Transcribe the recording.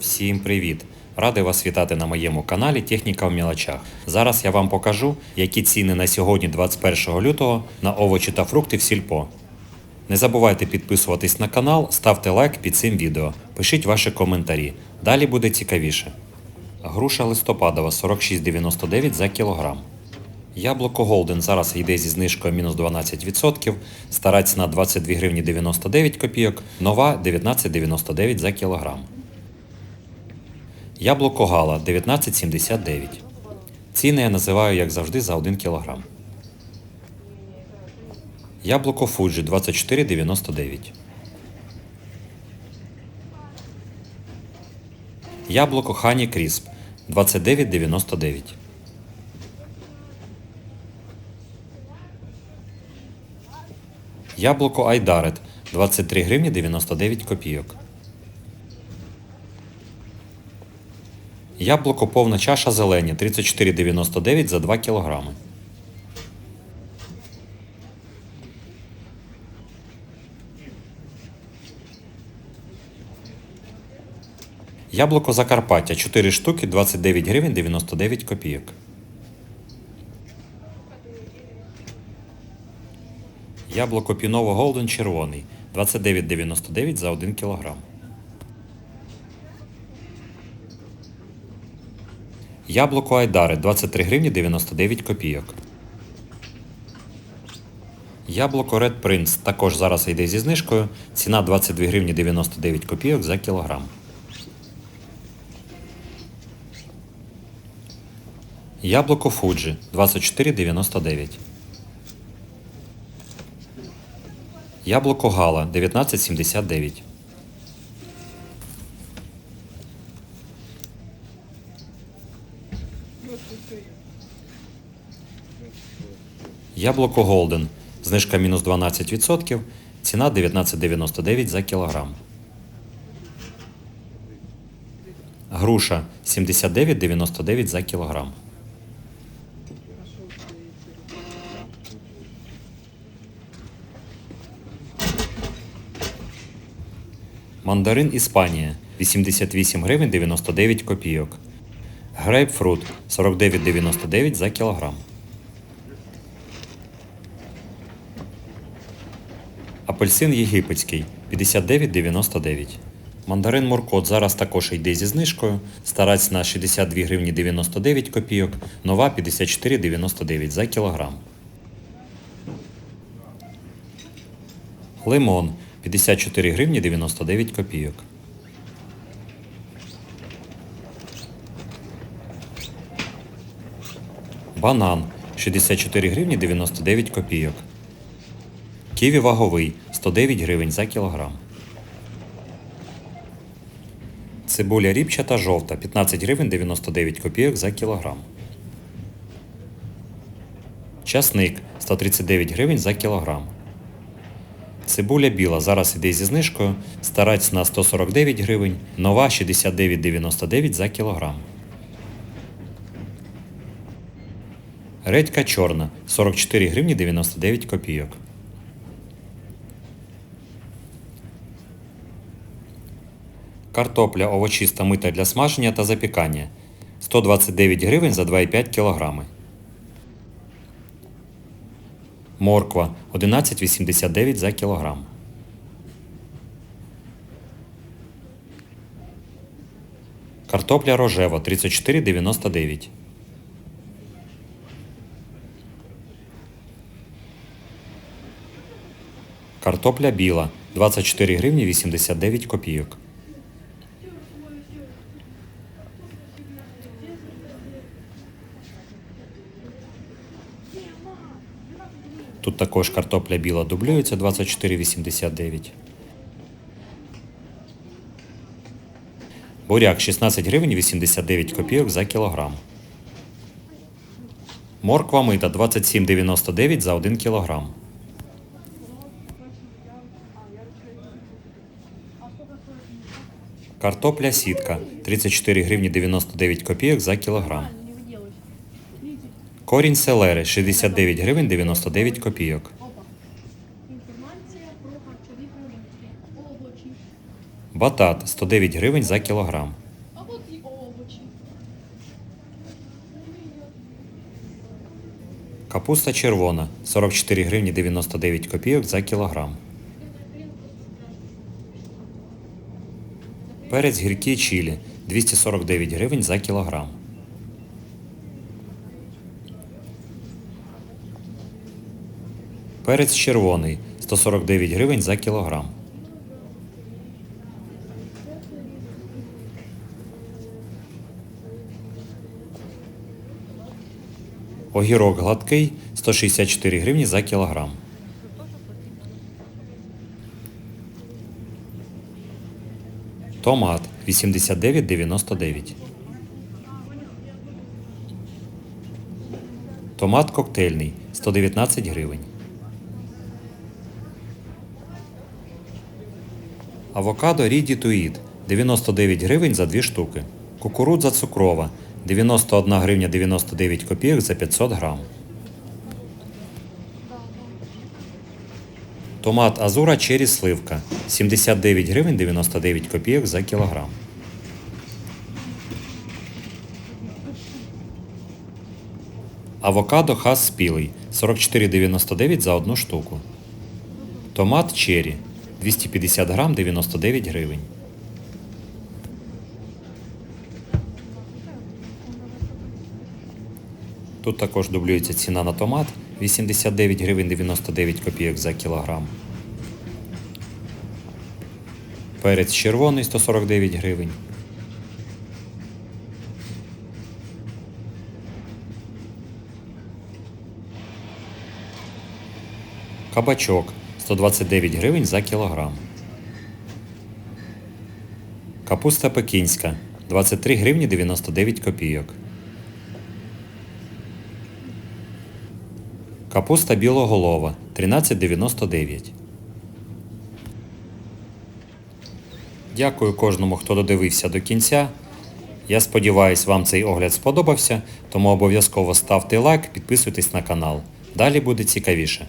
Всім привіт! Радий вас вітати на моєму каналі Техніка в мілочах. Зараз я вам покажу, які ціни на сьогодні, 21 лютого, на овочі та фрукти в сільпо. Не забувайте підписуватись на канал, ставте лайк під цим відео, пишіть ваші коментарі. Далі буде цікавіше. Груша листопадова 46,99 за кілограм. Яблуко Голден зараз йде зі знижкою мінус 12%, стара ціна 22 гривні 99 копійок, нова 19,99 за кілограм. Яблуко Гала 19,79. Ціни я називаю, як завжди, за 1 кілограм. Яблуко Фуджі 24,99. Яблуко Хані Крісп 29,99. Яблуко Айдарет 23 гривні 99 копійок. Яблуко повна чаша зелені 34,99 за 2 кілограми. Яблуко Закарпаття 4 штуки 29 гривень 99 копійок. Яблуко Піново Голден червоний 29,99 за 1 кілограм. Яблуко Айдари 23 гривні 99 копійок. Яблуко Red Prince також зараз йде зі знижкою. Ціна 22 гривні 99 копійок за кілограм. Яблуко Fuji 24,99. Яблуко Гала 19,79. Яблуко Голден. Знижка мінус 12%. Ціна 19,99 за кілограм. Груша 79,99 за кілограм. Мандарин Іспанія 88 гривень 99 копійок. Грейпфрут 49,99 за кілограм. Апельсин єгипетський 59,99. Мандарин Муркот зараз також йде зі знижкою. Стара ціна 62 гривні 99 копійок, нова 54,99 за кілограм. Лимон 54 гривні 99 копійок. Банан 64 гривні 99 копійок. Ківі ваговий 109 гривень за кілограм. Цибуля ріпчата жовта 15 гривень 99 копійок за кілограм. Часник 139 гривень за кілограм. Цибуля біла зараз іде зі знижкою. Стара ціна 149 гривень, нова 69,99 за кілограм. Редька чорна 44 гривні 99 копійок. Картопля овочиста мита для смаження та запікання 129 гривень за 2,5 кг. Морква 11,89 за кілограм. Картопля рожева 34,99. Картопля біла 24 гривні 89 копійок. Тут також картопля біла дублюється 24,89. Буряк 16 гривень 89 копійок за кілограм. Морква мита 27,99 за 1 кілограм. Картопля сітка 34 гривні 99 копійок за кілограм. Корінь селери 69 гривень 99 копійок. Батат 109 гривень за кілограм. Капуста червона 44 гривні 99 копійок за кілограм. Перець гіркий чилі 249 гривень за кілограм. Перець червоний 149 гривень за кілограм. Огірок гладкий 164 гривні за кілограм. Томат 89,99. Томат коктейльний 119 гривень. Авокадо to Eat 99 гривень за 2 штуки. Кукурудза цукрова 91 гривня 99 копійок за 500 грам. Томат Азура Черрі Сливка 79 гривень 99 копійок за кілограм. Авокадо Хас спілий 44,99 за одну штуку. Томат Черрі 250 грам 99 гривень. Тут також дублюється ціна на томат 89 гривень 99 копійок за кілограм. Перець червоний 149 гривень. Кабачок 129 гривень за кілограм. Капуста пекінська 23 гривні 99 копійок. Капуста білоголова 13,99. Дякую кожному, хто додивився до кінця. Я сподіваюся, вам цей огляд сподобався, тому обов'язково ставте лайк, підписуйтесь на канал. Далі буде цікавіше.